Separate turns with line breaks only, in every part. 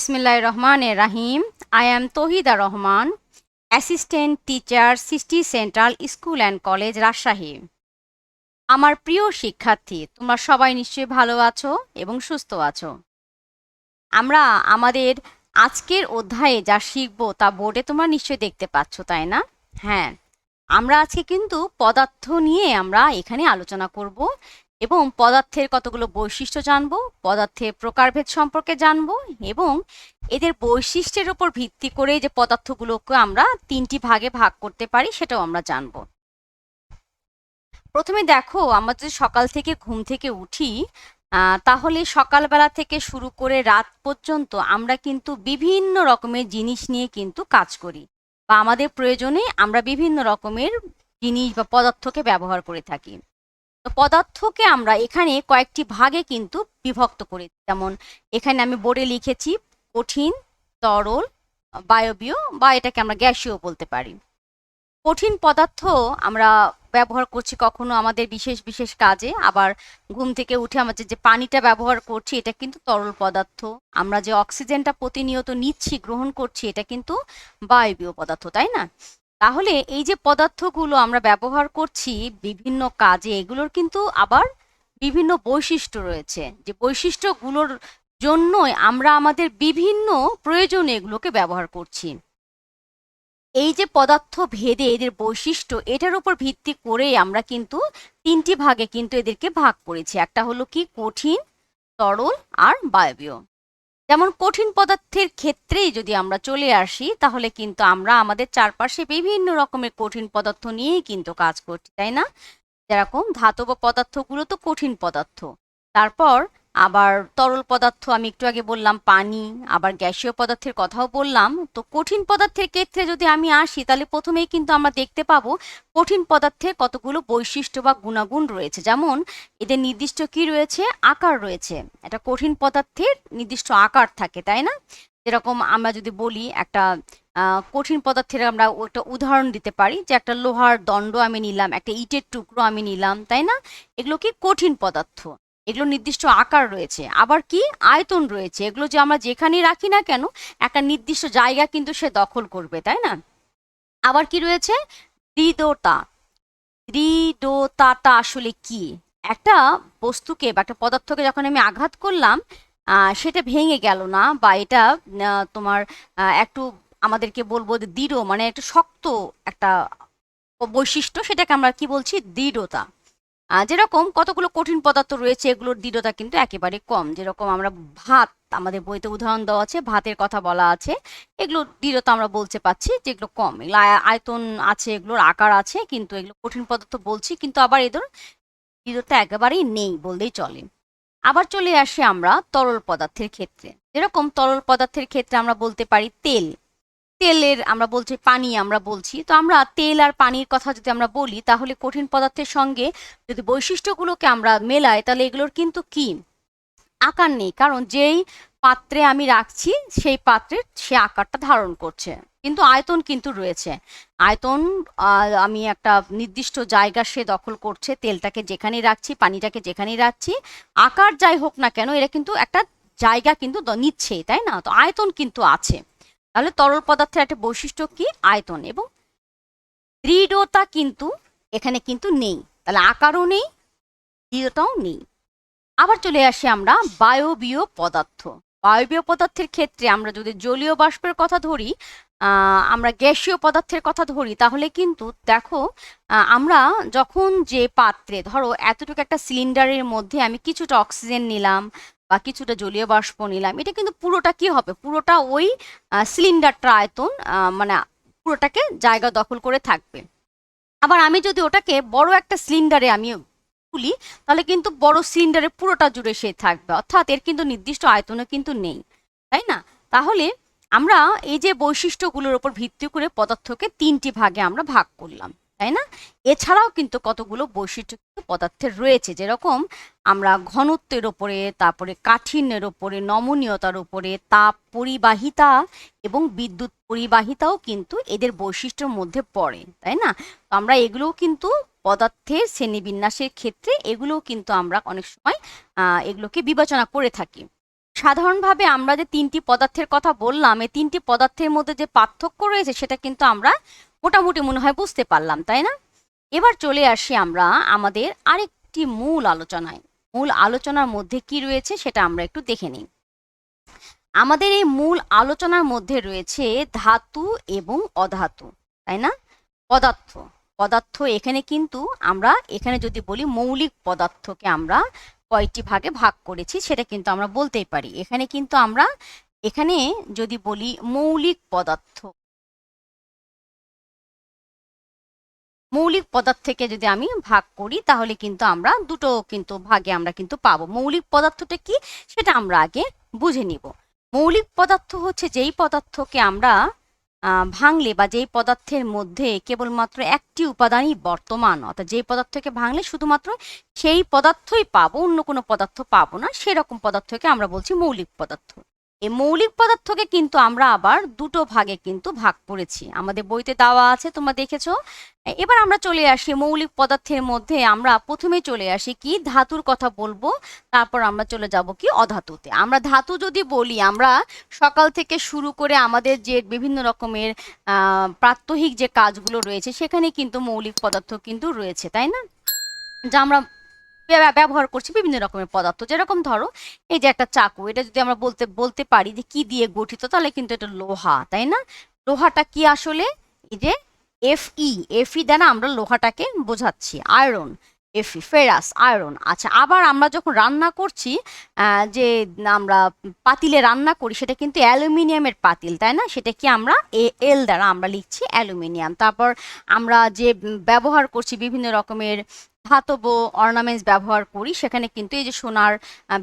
বিসমিল্লাহ রহমান রাহিম। I am Tahida Rahman assistant teacher city central school and college Rajshahi আমার প্রিয় শিক্ষার্থী, তোমরা সবাই নিশ্চয়ই ভালো আছো এবং সুস্থ আছো। আমরা আমাদের আজকের অধ্যায়ে যা শিখব তা বোর্ডে তোমরা নিশ্চয়ই দেখতে পাচ্ছ, তাই না? হ্যাঁ আমরা আজকে কিন্তু পদার্থ নিয়ে আমরা এখানে আলোচনা করব। এবং পদার্থের কতগুলো বৈশিষ্ট্য জানব পদার্থের প্রকারভেদ সম্পর্কে জানব এবং এদের বৈশিষ্ট্যের উপর ভিত্তি করে যে পদার্থগুলোকে আমরা তিনটি ভাগে ভাগ করতে পারি সেটাও আমরা জানব। প্রথমে দেখো, আমরা যদি সকাল থেকে ঘুম থেকে উঠি তাহলে সকালবেলা থেকে শুরু করে রাত পর্যন্ত আমরা কিন্তু বিভিন্ন রকমের জিনিস নিয়ে কিন্তু কাজ করি বা আমাদের প্রয়োজনে আমরা বিভিন্ন রকমের জিনিস বা পদার্থকে ব্যবহার করে থাকি। পদার্থকে আমরা এখানে কয়েকটি ভাগে কিন্তু বিভক্ত করি। যেমন, এখানে আমি বোর্ডে লিখেছি কঠিন, তরল, বায়বীয় বা এটাকে আমরা গ্যাসীয় বলতে পারি। কঠিন পদার্থ আমরা ব্যবহার করছি কখনো আমাদের বিশেষ বিশেষ কাজে। আবার ঘুম থেকে উঠে আমাদের যে পানিটা ব্যবহার করছি, এটা কিন্তু তরল পদার্থ। আমরা যে অক্সিজেনটা প্রতিনিয়ত নিচ্ছি, গ্রহণ করছি, এটা কিন্তু বায়বীয় পদার্থ, তাই না? তাহলে এই যে পদার্থগুলো আমরা ব্যবহার করছি বিভিন্ন কাজে, এগুলোর কিন্তু আবার বিভিন্ন বৈশিষ্ট্য রয়েছে। যে বৈশিষ্ট্যগুলোর জন্যই আমরা আমাদের বিভিন্ন প্রয়োজনে এগুলোকে ব্যবহার করছি। এই যে পদার্থ ভেদে এদের বৈশিষ্ট্য, এটার উপর ভিত্তি করে আমরা কিন্তু তিনটি ভাগে কিন্তু এদেরকে ভাগ করেছি। একটা হলো কি? কঠিন, তরল আর বায়বীয়। যেমন কঠিন পদার্থের ক্ষেত্রেই যদি আমরা চলে আসি, তাহলে কিন্তু আমরা আমাদের চারপাশে বিভিন্ন রকমের কঠিন পদার্থ নিয়েই কিন্তু কাজ করছি, তাই না? যেরকম ধাতব পদার্থগুলো তো কঠিন পদার্থ। তারপর আবার তরল পদার্থ আমি একটু আগে বললাম, পানি, আবার গ্যাসীয় পদার্থের কথাও বললাম। তো কঠিন পদার্থের ক্ষেত্রে যদি আমি আসি, তাহলে প্রথমেই কিন্তু আমরা দেখতে পাবো কঠিন পদার্থের কতগুলো বৈশিষ্ট্য বা গুণাগুণ রয়েছে। যেমন, এদের নির্দিষ্ট কি রয়েছে? আকার রয়েছে। একটা কঠিন পদার্থের নির্দিষ্ট আকার থাকে, তাই না? যেরকম আমরা যদি বলি, একটা কঠিন পদার্থের আমরা একটা উদাহরণ দিতে পারি যে একটা লোহার দণ্ড আমি নিলাম, একটা ইটের টুকরো আমি নিলাম, তাই না? এগুলো কি কঠিন পদার্থ? এগুলো নির্দিষ্ট আকার রয়েছে। আবার কি? আয়তন রয়েছে। এগুলো যে আমরা যেখানেই রাখি না কেন, একটা নির্দিষ্ট জায়গা কিন্তু সে দখল করবে, তাই না? আবার কি রয়েছে? দৃঢ়তা। দৃঢ়তাটা আসলে কি? একটা বস্তুকে বা একটা পদার্থকে যখন আমি আঘাত করলাম সেটা ভেঙে গেল না বা এটা তোমার একটু আমাদেরকে বলব দৃঢ় মানে একটা শক্ত একটা বৈশিষ্ট্য, সেটাকে আমরা কি বলছি? দৃঢ়তা। যেরকম কতগুলো কঠিন পদার্থ রয়েছে, এগুলোর দৃঢ়তা কিন্তু একেবারে কম। যেরকম আমরা ভাত, আমাদের বইতে উদাহরণ দেওয়া আছে, ভাতের কথা বলা আছে, এগুলোর দৃঢ়তা আমরা বলতে পাচ্ছি যেগুলো কম। এগুলো আয়- আয়তন আছে, এগুলোর আকার আছে, কিন্তু এগুলো কঠিন পদার্থ বলছি, কিন্তু আবার এদের দৃঢ়তা একেবারেই নেই বললেই চলে। আবার চলে আসি আমরা তরল পদার্থের ক্ষেত্রে। যেরকম তরল পদার্থের ক্ষেত্রে আমরা বলতে পারি তেল। তেলের আমরা বলছি পানি আমরা বলছি, তো আমরা তেল আর পানির কথা যদি আমরা বলি, তাহলে কঠিন পদার্থের সঙ্গে যদি বৈশিষ্ট্যগুলোকে আমরা মেলাই, তাহলে এগুলোর কিন্তু কি? আকার নেই, কারণ যেই পাত্রে আমি রাখছি, সেই পাত্রের সে আকারটা ধারণ করছে। কিন্তু আয়তন কিন্তু রয়েছে। আয়তন আমি একটা নির্দিষ্ট জায়গা সে দখল করছে, তেলটাকে যেখানেই রাখছি, পানিটাকে যেখানেই রাখছি, আকার যাই হোক না কেন, এরা কিন্তু একটা জায়গা কিন্তু নিচ্ছেই, তাই না? তো আয়তন কিন্তু আছে। তাহলে তরল পদার্থের একটা বৈশিষ্ট্য কি? আয়তন এবং দৃঢ়তা কিন্তু এখানে কিন্তু নেই। তাহলে আকারও নেই, দৃঢ়তাও নেই। আবার চলে আসি আমরা বায়বীয় পদার্থ। বায়বীয় পদার্থের ক্ষেত্রে আমরা যদি জলীয় বাষ্পের কথা ধরি আমরা গ্যাসীয় পদার্থের কথা ধরি, তাহলে কিন্তু দেখো আমরা যখন যে পাত্রে, ধরো এতটুকু একটা সিলিন্ডারের মধ্যে আমি কিছুটা অক্সিজেন নিলাম বা কিছুটা জলীয় বাষ্প নিলাম, এটা কিন্তু পুরোটা কি হবে? পুরোটা ওই সিলিন্ডারটা আয়তন মানে পুরোটাকে জায়গা দখল করে থাকবে। আবার আমি যদি ওটাকে বড় একটা সিলিন্ডারে আমি খুলি তাহলে কিন্তু বড় সিলিন্ডারে পুরোটা জুড়ে সে থাকবে। অর্থাৎ এর কিন্তু নির্দিষ্ট আয়তনও কিন্তু নেই, তাই না? তাহলে আমরা এই যে বৈশিষ্ট্যগুলোর উপর ভিত্তি করে পদার্থকে তিনটি ভাগে আমরা ভাগ করলাম, তাই না? এছাড়াও কিন্তু কতগুলো বৈশিষ্ট্য পদার্থের রয়েছে, যেরকম আমরা ঘনত্বের ওপরে তারপরে কাঠিন্যের ওপরে নমনীয়তার উপরে, তাপ পরিবাহিতা এবং বিদ্যুৎ পরিবাহিতাও কিন্তু এদের বৈশিষ্ট্যের মধ্যে পড়ে, তাই না? তো আমরা এগুলোও কিন্তু পদার্থের শ্রেণীবিন্যাসের ক্ষেত্রে এগুলোও কিন্তু আমরা অনেক সময় এগুলোকে বিবেচনা করে থাকি। সাধারণভাবে আমরা যে তিনটি পদার্থের কথা বললাম, এই তিনটি পদার্থের মধ্যে যে পার্থক্য রয়েছে, সেটা কিন্তু আমরা মোটামুটি মনে হয় বুঝতে পারলাম, তাই না? এবার চলে আসি আমরা আমাদের আরেকটি মূল আলোচনায়। মূল আলোচনার মধ্যে কি রয়েছে সেটা আমরা একটু দেখে নিই। আমাদের এই মূল আলোচনার মধ্যে রয়েছে ধাতু এবং অধাতু, তাই না? পদার্থ। পদার্থ এখানে কিন্তু আমরা, এখানে যদি বলি মৌলিক পদার্থকে আমরা কয়টি ভাগে ভাগ করেছি সেটা কিন্তু আমরা বলতেই পারি। এখানে কিন্তু আমরা, এখানে যদি বলি মৌলিক পদার্থ মৌলিক পদার্থকে যদি আমি ভাগ করি, তাহলে কিন্তু আমরা দুটো কিন্তু ভাগে আমরা কিন্তু পাবো। মৌলিক পদার্থটা কি? সেটা আমরা আগে বুঝে নিব। মৌলিক পদার্থ হচ্ছে যেই পদার্থকে আমরা ভাঙলে বা যেই পদার্থের মধ্যে কেবলমাত্র একটি উপাদানই বর্তমান, অর্থাৎ যেই পদার্থকে ভাঙলে শুধুমাত্র সেই পদার্থই পাবো, অন্য কোনো পদার্থ পাবো না, সেরকম পদার্থকে আমরা বলছি মৌলিক পদার্থ। এই মৌলিক পদার্থকে কিন্তু আমরা আবার দুটো ভাগে কিন্তু ভাগ করেছি। আমাদের বইতে দেওয়া আছে, তোমরা দেখেছ। এবার আমরা চলে আসি মৌলিক পদার্থের মধ্যে। আমরা প্রথমে চলে আসি কি? ধাতুর কথা বলব, তারপর আমরা চলে যাব কি? অধাতুতে। আমরা ধাতু যদি বলি, আমরা সকাল থেকে শুরু করে আমাদের যে বিভিন্ন রকমের প্রাত্যহিক যে কাজগুলো রয়েছে, সেখানে কিন্তু মৌলিক পদার্থ কিন্তু রয়েছে, তাই না? যা আমরা ব্যবহার করছি বিভিন্ন রকমের পদার্থ। যেরকম ধরো, এই যে একটা চাকু, এটা যদি আমরা বলতে বলতে পারি যে কি দিয়ে গঠিত, তাহলে কিন্তু এটা লোহা, তাই না? লোহাটা কি আসলে? এই যে এফই এফই দ্বারা আমরা লোহাটাকে বোঝাচ্ছি আয়রন এফি ফেরাস আয়রন আচ্ছা আবার আমরা যখন রান্না করছি যে আমরা পাতিলে রান্না করি, সেটা কিন্তু অ্যালুমিনিয়ামের পাতিল, তাই না? সেটা কি আমরা এ এল দ্বারা আমরা লিখছি অ্যালুমিনিয়াম। তারপর আমরা যে ব্যবহার করছি বিভিন্ন রকমের ধাতব অর্নামেন্টস ব্যবহার করি। সেখানে কিন্তু এই যে সোনার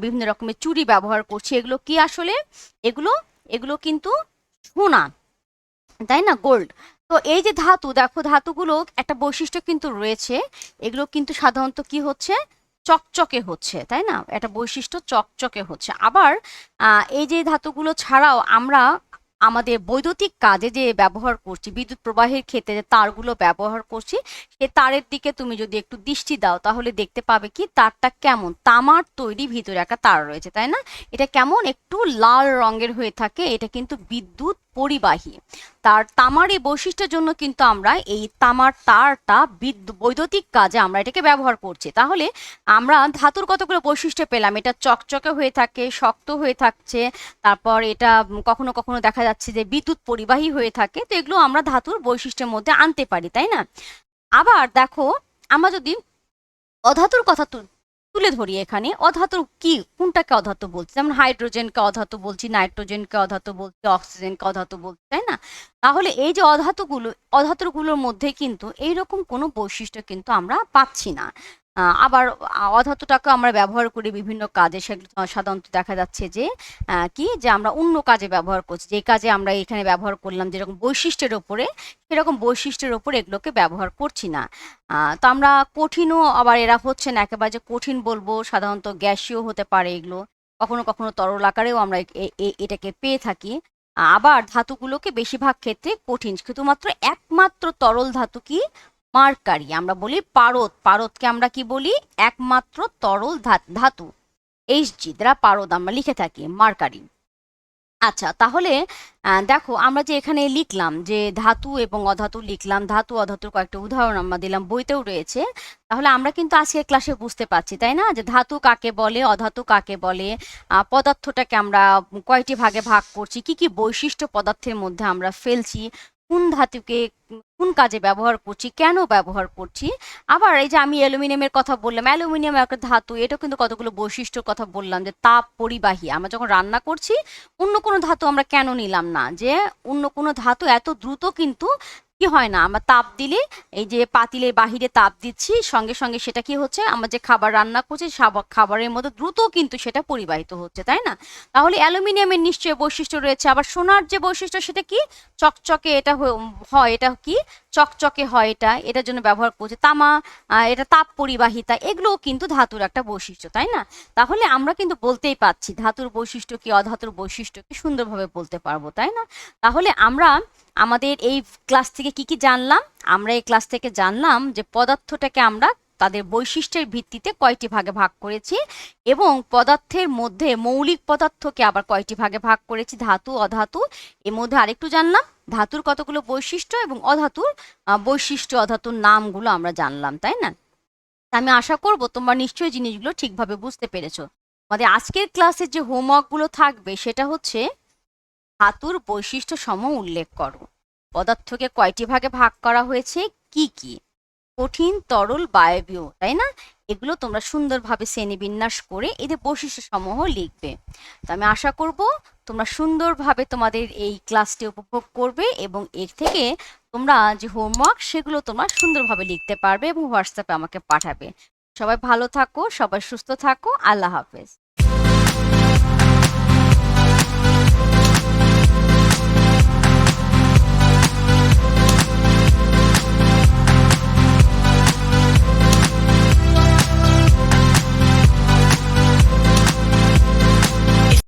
বিভিন্ন রকমের চুড়ি ব্যবহার করছি। এগুলো কি আসলে? এগুলো এগুলো কিন্তু সোনা, তাই না? গোল্ড। তো এই যে ধাতু, দেখো ধাতুগুলো একটা বৈশিষ্ট্য কিন্তু রয়েছে। এগুলো কিন্তু সাধারণত কি হচ্ছে? চকচকে হচ্ছে, তাই না? একটা বৈশিষ্ট্য চকচকে হচ্ছে। আবার এই যে ধাতুগুলো ছাড়াও আমরা আমাদের বৈদ্যুতিক কাজে যে ব্যবহার করছি, বিদ্যুৎ প্রবাহের ক্ষেত্রে যে তারগুলো ব্যবহার করছি, সে তারের দিকে তুমি যদি একটু দৃষ্টি দাও, তাহলে দেখতে পাবে কি তারটা কেমন? তামার তৈরি ভিতরে একটা তার রয়েছে, তাই না? এটা কেমন? একটু লাল রঙের হয়ে থাকে, এটা কিন্তু বিদ্যুৎ পরিবাহী। তার তামার এই বৈশিষ্ট্যের জন্য কিন্তু আমরা এই তামার তারটা বৈদ্যুতিক কাজে আমরা এটাকে ব্যবহার করছি। তাহলে আমরা ধাতুর কতগুলো বৈশিষ্ট্য পেলাম? এটা চকচকে হয়ে থাকে, শক্ত হয়ে থাকছে, তারপর এটা কখনো কখনো দেখা যাচ্ছে যে বিদ্যুৎ পরিবাহী হয়ে থাকে। তো এগুলো আমরা ধাতুর বৈশিষ্ট্যের মধ্যে আনতে পারি, তাই না? আবার দেখো, আমরা যদি অধাতুর কথা তুলে ধরি এখানে। অধাতু কি, কোনটাকে অধাতু বলছি? যেমন হাইড্রোজেনকে অধাতু বলছি, নাইট্রোজেনকে অধাতু বলছি, অক্সিজেনকে অধাতু বলছি, তাই না? তাহলে এই যে অধাতুগুলো, অধাতুগুলোর মধ্যে কিন্তু এইরকম কোনো বৈশিষ্ট্য কিন্তু আমরা পাচ্ছি না। আবার আহ, অধাতুটাকে আমরা ব্যবহার করি বিভিন্ন কাজে। সেগুলো সাধারণত দেখা যাচ্ছে যে কি যে আমরা অন্য কাজে ব্যবহার করছি। যে কাজে আমরা এখানে ব্যবহার করলাম যেরকম বৈশিষ্ট্যের ওপরে সেরকম বৈশিষ্ট্যের ওপরে এগুলোকে ব্যবহার করছি না। তো আমরা কঠিনও আবার এরা হচ্ছে না একেবারে যে কঠিন বলব সাধারণত গ্যাসীয় হতে পারে এগুলো। কখনো কখনো তরল আকারেও আমরা এটাকে পেয়ে থাকি। আবার ধাতুগুলোকে বেশিরভাগ ক্ষেত্রে কঠিন শুধুমাত্র একমাত্র তরল ধাতু কি? মার্কারি, আমরা বলি পারদ। পারদকে আমরা কি বলি? একমাত্র তরল ধাতু এইচজি দ্বারা পারদ আমরা লিখে থাকি, মার্কারি। আচ্ছা তাহলে দেখো, আমরা যে এখানে লিখলাম যে ধাতু এবং অধাতু লিখলাম, ধাতু অধাতুর কয়েকটা উদাহরণ আমরা দিলাম, বইতেও রয়েছে। তাহলে আমরা কিন্তু আজকের ক্লাসে বুঝতে পারছি, তাই না? যে ধাতু কাকে বলে, অধাতু কাকে বলে পদার্থটাকে আমরা কয়টি ভাগে ভাগ করছি, কি কি বৈশিষ্ট্য পদার্থের মধ্যে আমরা ফেলছি কোন ধাতুকে কোন কাজে ব্যবহার করছি, কেন ব্যবহার করছি? আবার এই যে আমি অ্যালুমিনিয়ামের কথা বললাম, অ্যালুমিনিয়াম একটা ধাতু, এটা কিন্তু কতগুলো বৈশিষ্ট্যর কথা বললাম যে তাপ পরিবাহী। আমরা যখন রান্না করছি, অন্য কোনো ধাতু আমরা কেন নিলাম না? যে অন্য কোনো ধাতু এত দ্রুত কিন্তু কি হয় না? আমরা তাপ দিলে, এই যে পাতিলের বাহিরে তাপ দিচ্ছি, সঙ্গে সঙ্গে সেটা কি হচ্ছে? আমরা যে খাবার রান্না করছি খাবারের মধ্যে দ্রুত কিন্তু সেটা পরিবাহিত হচ্ছে, তাই না? তাহলে অ্যালুমিনিয়ামের নিশ্চয় বৈশিষ্ট্য রয়েছে। আবার সোনার যে বৈশিষ্ট্য, সেটা কি? চকচকে এটা হয়, এটা কি? চকচকে হয় এটা, এটার জন্য ব্যবহার করছে তামা এটা তাপ পরিবাহিতা, এগুলোও কিন্তু ধাতুর একটা বৈশিষ্ট্য, তাই না? তাহলে আমরা কিন্তু বলতেই পাচ্ছি ধাতুর বৈশিষ্ট্য কি, অধাতুর বৈশিষ্ট্য কি সুন্দরভাবে বলতে পারব, তাই না? তাহলে আমরা আমাদের এই ক্লাস থেকে কি কি জানলাম? আমরা এই ক্লাস থেকে জানলাম যে পদার্থটাকে আমরা তাদের বৈশিষ্ট্যের ভিত্তিতে কয়টি ভাগে ভাগ করেছি এবং পদার্থের মধ্যে মৌলিক পদার্থকে আবার কয়টি ভাগে ভাগ করেছি? ধাতু, অধাতু। এর মধ্যে আরেকটু জানলাম। ধাতুর কতগুলো বৈশিষ্ট্য এবং অধাতুর বৈশিষ্ট্য, অধাতুর নামগুলো আমরা জানলাম, তাই না? আমি আশা করব তোমরা নিশ্চয়ই জিনিসগুলো ঠিকভাবে বুঝতে পেরেছ। আমাদের আজকের ক্লাসে যে হোমওয়ার্কগুলো থাকবে সেটা হচ্ছে ধাতুর বৈশিষ্ট্য সম উল্লেখ করো। পদার্থকে কয়টি ভাগে ভাগ করা হয়েছে? কি কি? কঠিন, তরল বায়বীয়, তাই না? এগুলো তোমরা সুন্দরভাবে শ্রেণীবিন্যাস করে এদের বৈশিষ্ট্য সমূহ লিখবে। তো আমি আশা করব তোমরা সুন্দরভাবে তোমাদের এই ক্লাসটি উপভোগ করবে এবং এর থেকে তোমরা যে হোমওয়ার্ক, সেগুলো তোমরা সুন্দরভাবে লিখতে পারবে এবং হোয়াটসঅ্যাপে আমাকে পাঠাবে। সবাই ভালো থাকো, সবাই সুস্থ থাকো। আল্লাহ হাফেজ।